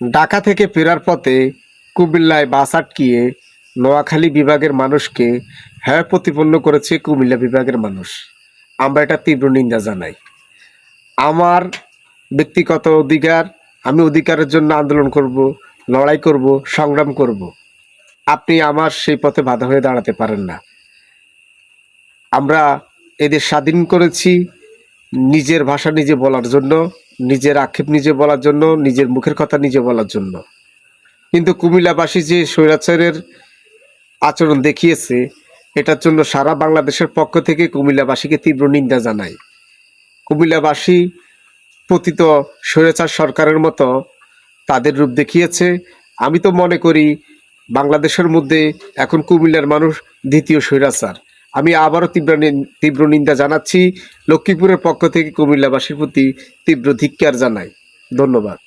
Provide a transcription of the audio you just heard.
ঢাকা থেকে ফেরার পথে কুমিল্লায় বাস আটকিয়ে নোয়াখালী বিভাগের মানুষকে হ্যাঁ প্রতিপন্ন করেছে কুমিল্লা বিভাগের মানুষ। আমরা এটা তীব্র নিন্দা জানাই। আমার ব্যক্তিগত অধিকার, আমি অধিকারের জন্য আন্দোলন করব, লড়াই করব, সংগ্রাম করব। আপনি আমার সেই পথে বাধা হয়ে দাঁড়াতে পারেন না। আমরা এদের স্বাধীন করেছি, নিজের ভাষা নিজে বলার জন্য। নিজের আক্ষেপ নিজে বলার জন্য, নিজের মুখের কথা নিজে বলার জন্য। কিন্তু কুমিল্লাবাসী যে স্বৈরাচারের আচরণ দেখিয়েছে, এটার জন্য সারা বাংলাদেশের পক্ষ থেকে কুমিল্লাবাসীকে তীব্র নিন্দা জানায় কুমিল্লাবাসী পতিত স্বৈরাচার সরকারের মতো তাদের রূপ দেখিয়েছে। আমি তো মনে করি, বাংলাদেশের মধ্যে এখন কুমিল্লার মানুষ দ্বিতীয় স্বৈরাচার। আমি আবারও তীব্র তীব্র নিন্দা জানাচ্ছি। লক্ষ্মীপুরের পক্ষ থেকে কুমিল্লাবাসীর প্রতি তীব্র ধিক্কার জানাই। ধন্যবাদ।